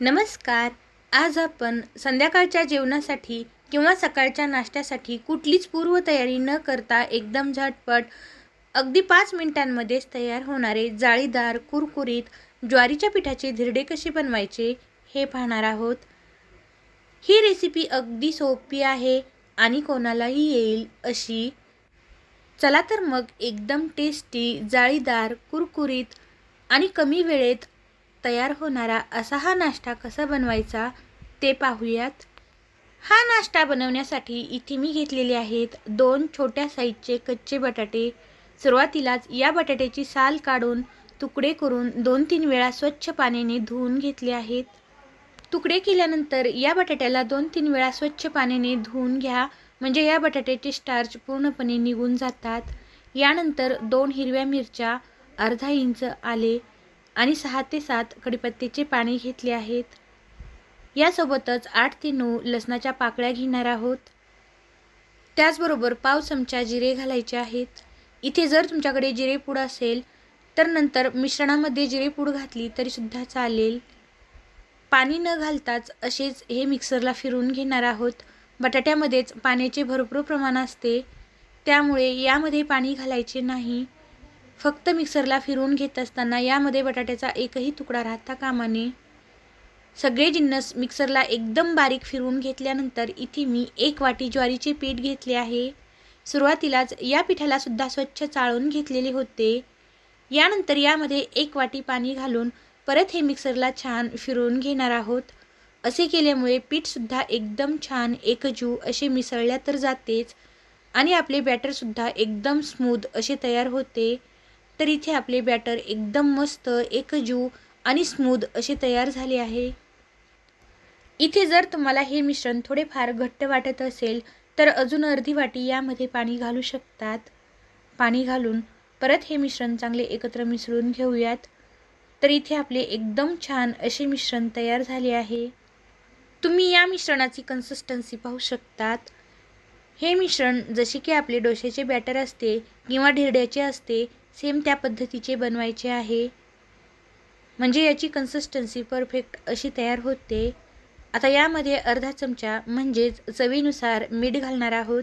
नमस्कार. आज आपण संध्याकाळच्या जेवणासाठी किंवा सकाळच्या नाश्त्यासाठी कुठलीच पूर्वतयारी न करता एकदम झटपट अगदी पाच मिनिटांमध्येच तयार होणारे जाळीदार कुरकुरीत ज्वारीच्या पिठाचे धिरडे कसे बनवायचे हे पाहणार आहोत. ही रेसिपी अगदी सोपी आहे आणि कोणालाही येईल अशी. चला तर मग एकदम टेस्टी जाळीदार कुरकुरीत आणि कमी वेळेत तयार होणारा असा हा नाश्ता कसा बनवायचा ते पाहूयात. हा नाश्ता बनवण्यासाठी इथे मी घेतलेले आहेत दोन छोट्या साईजचे कच्चे बटाटे. सुरुवातीलाच या बटाट्याची साल काढून तुकडे करून दोन तीन वेळा स्वच्छ पाण्याने धुवून घेतले आहेत. तुकडे केल्यानंतर या बटाट्याला दोन तीन वेळा स्वच्छ पाण्याने धुवून घ्या म्हणजे या बटाट्याचे स्टार्च पूर्णपणे निघून जातात. यानंतर दोन हिरव्या मिरच्या अर्धा इंच आले आणि सहा ते सात कडीपत्त्याचे पाने घेतले आहेत. यासोबतच आठ ते नऊ लसणाच्या पाकळ्या घेणार आहोत. त्याचबरोबर पाव चमचा जिरे घालायचे आहेत. इथे जर तुमच्याकडे जिरेपूड असेल तर नंतर मिश्रणामध्ये जिरेपूड घातली तरीसुद्धा चालेल. पाणी न घालताच असेच हे मिक्सरला फिरून घेणार आहोत. बटाट्यामध्येच पाण्याचे भरपूर प्रमाण असते. त्यामुळे यामध्ये पाणी घालायचे नाही. फक्त मिक्सरला फिरवून घेत असताना यामध्ये बटाट्याचा एकही तुकडा राहता कामा नये. सगळे जिन्नस मिक्सरला एकदम बारीक फिरवून घेतल्यानंतर इथे मी एक वाटी ज्वारीचे पीठ घेतले आहे. सुरुवातीलाच या पिठाला सुद्धा स्वच्छ चाळून घेतलेले होते. यानंतर यामध्ये एक वाटी पाणी घालून परत हे मिक्सरला छान फिरवून घेणार आहोत. असे केल्यामुळे पीठसुद्धा एकदम छान एकजू असे मिसळल्या तर जातेच आणि आपले बॅटरसुद्धा एकदम स्मूद असे तयार होते. तर इथे आपले बॅटर एकदम मस्त एकजू आणि स्मूद असे तयार झाले आहे. इथे जर तुम्हाला हे मिश्रण थोडेफार घट्ट वाटत असेल तर अजून अर्धी वाटी यामध्ये पाणी घालू शकतात. पाणी घालून परत हे मिश्रण चांगले एकत्र मिसळून घेऊयात. तर इथे आपले एकदम छान असे मिश्रण तयार झाले आहे. तुम्ही या मिश्रणाची कन्सिस्टन्सी पाहू शकतात. हे मिश्रण जसे की आपले डोश्याचे बॅटर असते किंवा ढिरड्याचे असते सेम त्या पद्धतीचे बनवायचे आहे. म्हणजे याची कन्सिस्टन्सी परफेक्ट अशी तयार होते. आता यामध्ये अर्धा चमचा म्हणजेच चवीनुसार मीठ घालणार आहोत.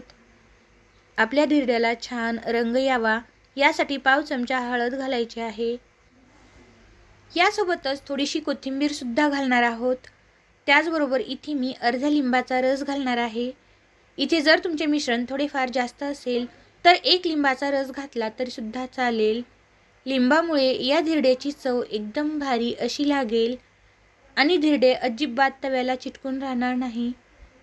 आपल्या धिरड्याला छान रंग यावा. यासाठी पाव चमचा हळद घालायची आहे. यासोबतच थोडीशी कोथिंबीरसुद्धा घालणार आहोत. त्याचबरोबर इथे मी अर्ध्या लिंबाचा रस घालणार आहे. इथे जर तुमचे मिश्रण थोडेफार जास्त असेल तर एक लिंबाचा रस घातला तरीसुद्धा चालेल. लिंबामुळे या धिरड्याची चव एकदम भारी अशी लागेल. आणि धिरडे अजिबात तव्याला चिटकून राहणार नाही.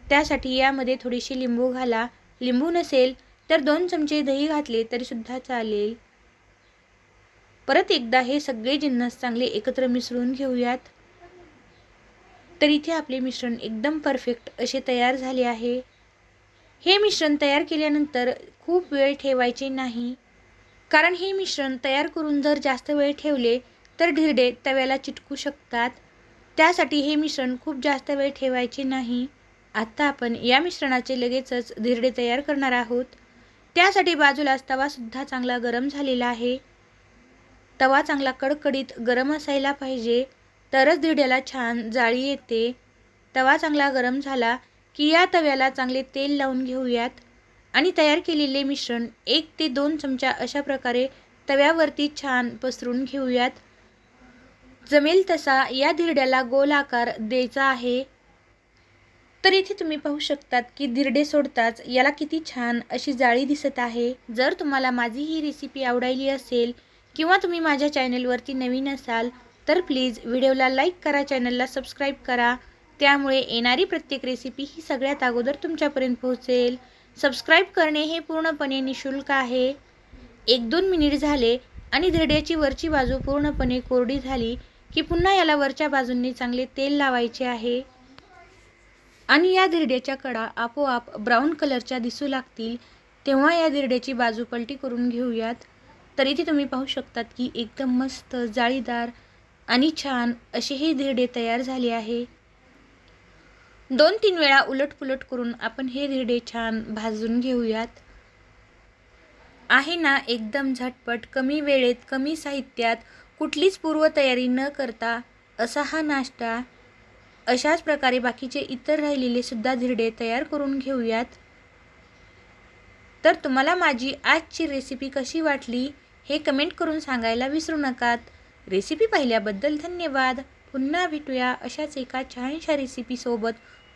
त्यासाठी यामध्ये थोडीशी लिंबू घाला. लिंबू नसेल तर दोन चमचे दही घातले तरीसुद्धा चालेल. परत एकदा हे सगळे जिन्नस चांगले एकत्र मिसळून घेऊयात. तर इथे आपले मिश्रण एकदम परफेक्ट असे तयार झाले आहे. हे मिश्रण तयार केल्यानंतर खूप वेळ ठेवायचे नाही. कारण हे मिश्रण तयार करून जर जास्त वेळ ठेवले तर ढिरडे तव्याला चिटकू शकतात. त्यासाठी हे मिश्रण खूप जास्त वेळ ठेवायचे नाही. आत्ता आपण या मिश्रणाचे लगेचच धिरडे तयार करणार आहोत. त्यासाठी बाजूलाच तवासुद्धा चांगला गरम झालेला आहे. तवा चांगला कडकडीत गरम असायला पाहिजे तरच धिरड्याला छान जाळी येते. तवा चांगला गरम झाला की या तव्याला चांगले तेल लावून घेऊयात. आणि तयार केलेले मिश्रण एक ते दोन चमचा अशा प्रकारे तव्यावरती छान पसरून घेऊयात. जमेल तसा या धिरड्याला गोल आकार द्यायचा आहे. तर इथे तुम्ही पाहू शकतात की धिरडे सोडताच याला किती छान अशी जाळी दिसत आहे. जर तुम्हाला माझी ही रेसिपी आवडायली असेल किंवा तुम्ही माझ्या चॅनलवरती नवीन असाल तर प्लीज व्हिडिओला लाईक करा चॅनलला सबस्क्राईब करा. त्यामुळे येणारी प्रत्येक रेसिपी ही सगळ्यात अगोदर तुमच्यापर्यंत पोहोचेल. सबस्क्राईब करणे हे पूर्णपणे निशुल्क आहे. एक दोन मिनिट झाले आणि धड्याची वरची बाजू पूर्णपणे कोरडी झाली की पुन्हा याला वरच्या बाजूंनी चांगले तेल लावायचे आहे. आणि या धिरड्याच्या कडा आपोआप ब्राऊन कलरच्या दिसू लागतील. तेव्हा या धिरड्याची बाजू पलटी करून घेऊयात. तर इथे तुम्ही पाहू शकतात की एकदम मस्त जाळीदार आणि छान असे हे धिरडे तयार झाले आहे. दोन तीन वेळा उलटपुलट करून आपण हे धिरडे छान भाजून घेऊयात. आहे ना एकदम झटपट कमी वेळेत कमी साहित्यात कुठलीच पूर्वतयारी न करता असा हा नाश्ता अशाच प्रकारे बाकीचे इतर राहिलेले सुद्धा धिरडे तयार करून घेऊयात. तर तुम्हाला माझी आजची रेसिपी कशी वाटली हे कमेंट करून सांगायला विसरू नकात. रेसिपी पाहिल्याबद्दल धन्यवाद. पुन्हा भेटूया अशाच एका छानशा रेसिपीसोबत